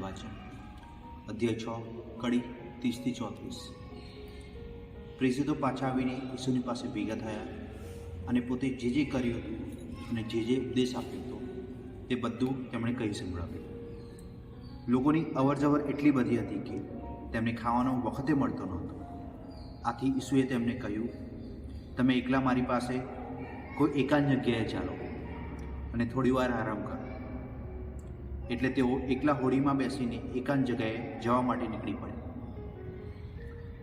વાંચન. અધ્યાય છ, કડી ત્રીસથી ચોત્રીસ. પ્રેસિદો પાછા આવીને ઈસુની પાસે ભેગા થયા અને પોતે જે જે કર્યું હતું અને જે જે ઉપદેશ આપ્યો હતો તે બધું તેમણે કહી સંભળાવ્યું. લોકોની અવરજવર એટલી બધી હતી કે તેમને ખાવાનો વખતે મળતો નહોતો. આથી ઈસુએ તેમને કહ્યું, તમે એકલા મારી પાસે કોઈ એકાદ જગ્યાએ ચાલો અને થોડી વાર આરામ કરો. એટલે તેઓ એકલા હોડીમાં બેસીને એકાંત જગ્યાએ જવા માટે નીકળી પડ્યા.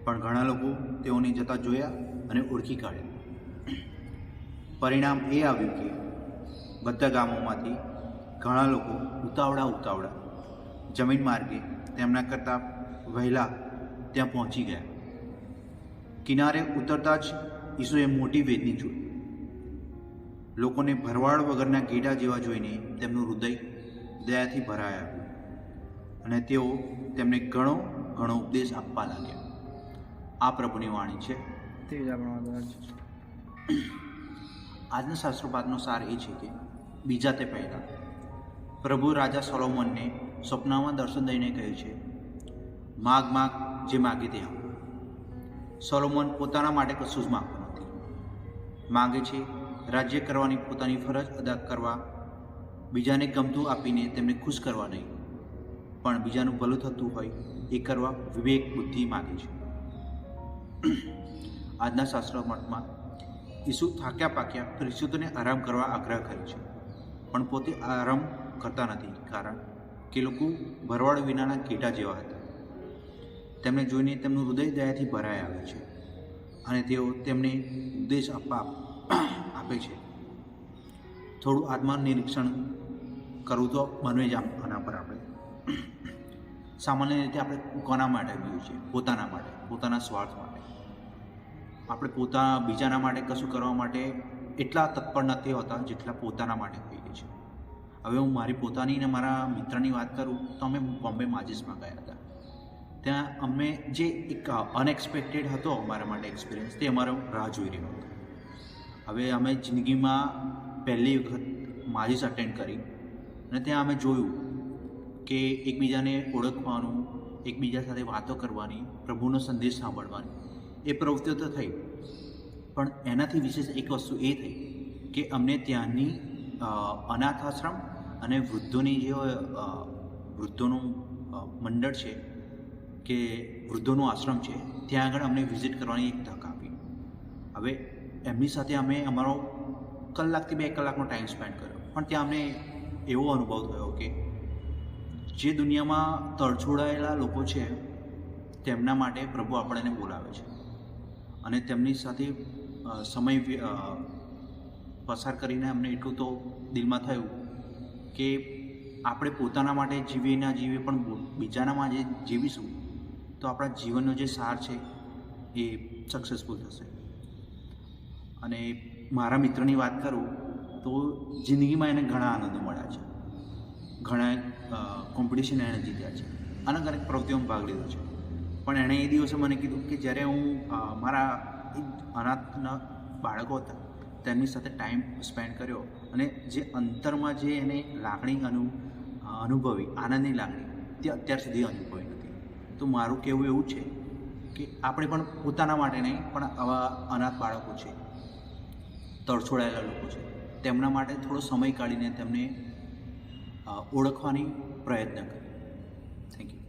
પણ ઘણા લોકો તેઓને જતા જોયા અને ઓળખી કાઢ્યા. પરિણામ એ આવ્યું કે બધા ગામોમાંથી ઘણા લોકો ઉતાવળા ઉતાવળા જમીન માર્ગે તેમના કરતાં વહેલા ત્યાં પહોંચી ગયા. કિનારે ઉતરતા જ ઈસુએ મોટી વેદની જોઈ. લોકોને ભરવાડ વગરના ગેડા જેવા જોઈને તેમનું હૃદય દયાથી ભરાય આવ્યું અને તેઓ તેમને ઘણો ઘણો ઉપદેશ આપવા લાગ્યા. આ પ્રભુની વાણી છે. તે જ આપણો આજના શાસ્ત્રોપાતનો સાર એ છે કે બીજા તે પહેલાં. પ્રભુ રાજા સોલોમનને સ્વપ્નમાં દર્શન દઈને કહ્યું છે માગ માગ જે માગે તે આપ. સોલોમન પોતાના માટે કશું જ માગતો નથી. માગે છે રાજ્ય કરવાની પોતાની ફરજ અદા કરવા બીજાને ગમતું આપીને તેમને ખુશ કરવા નહીં. પણ બીજાનું ભલું થતું હોય એ કરવા વિવેક બુદ્ધિ માગે છે. આજના શાસ્ત્ર મઠમાં ઈસુ થાક્યા પાક્યા પરિસ્થિતિને આરામ કરવા આગ્રહ કરે છે. પણ પોતે આરામ કરતા નથી કારણ કે લોકો ભરવાડ વિનાના કેટા જેવા હતા. તેમને જોઈને તેમનું હૃદય દયાથી ભરાઈ આવે છે અને તેઓ તેમને ઉપદેશ આપવા આપે છે. થોડું આત્મનિરીક્ષણ કરવું તો બને જ આમ આના પર આપણે. સામાન્ય રીતે આપણે કોના માટે ગયું છે? પોતાના માટે, પોતાના સ્વાર્થ માટે. આપણે પોતા બીજાના માટે કશું કરવા માટે એટલા તત્પર નથી હોતા જેટલા પોતાના માટે હોઈએ છીએ હવે હું મારી પોતાની ને મારા મિત્રની વાત કરું તો અમે બોમ્બે માજીસમાં ગયા હતા. ત્યાં અમે જે એક અનએક્સપેક્ટેડ હતો અમારા માટે એક્સપિરિયન્સ તે અમારો રાહ જોઈ રહ્યો હતો. હવે અમે જિંદગીમાં પહેલી વખત માજીસ અટેન્ડ કરી અને ત્યાં અમે જોયું કે એકબીજાને ઓળખવાનું, એકબીજા સાથે વાતો કરવાની, પ્રભુનો સંદેશ સાંભળવાની, એ પ્રવૃત્તિઓ તો થઈ. પણ એનાથી વિશેષ એક વસ્તુ એ થઈ કે અમને ત્યાંની અનાથ આશ્રમ અને વૃદ્ધોની જે વૃદ્ધોનું મંડળ છે કે વૃદ્ધોનો આશ્રમ છે, ત્યાં આગળ અમને વિઝિટ કરવાની એક તક આપી. હવે એમની સાથે અમે અમારો કલાકથી બે કલાકનો ટાઈમ સ્પેન્ડ કર્યો. પણ ત્યાં અમને એવો અનુભવ થયો કે જે દુનિયામાં તરછોડાયેલા લોકો છે, તેમના માટે પ્રભુ આપણને બોલાવે છે. અને તેમની સાથે સમય પસાર કરીને અમને એટલું તો દિલમાં થયું કે આપણે પોતાના માટે જીવીએ ના જીવીએ પણ બો- બીજાના માટે જીવીશું, તો આપણા જીવનનો જે સાર છે, એ સક્સેસફુલ થશે. અને મારા મિત્રની વાત કરું તો જિંદગીમાં એને ઘણા આનંદો મળ્યા છે. ઘણા કોમ્પિટિશન એણે જીત્યા છે. અને અલગ પ્રવૃત્તિઓમાં ભાગ લીધો છે. પણ એણે એ દિવસે મને કીધું કે જ્યારે હું મારા અનાથના બાળકો હતા, તેમની સાથે ટાઈમ સ્પેન્ડ કર્યો અને જે અંતરમાં જે એને લાગણી અનુ અનુભવી, આનંદની લાગણી, તે અત્યાર સુધી અનુભવી નથી. તો મારું કહેવું એવું છે કે આપણે પણ પોતાના માટે નહીં, પણ આવા અનાથ બાળકો છે. તરછોડાયેલા લોકો છે. તેમના માટે થોડો સમય કાઢીને તેમને ઓળખવાની પ્રયત્ન કરે થેન્ક યુ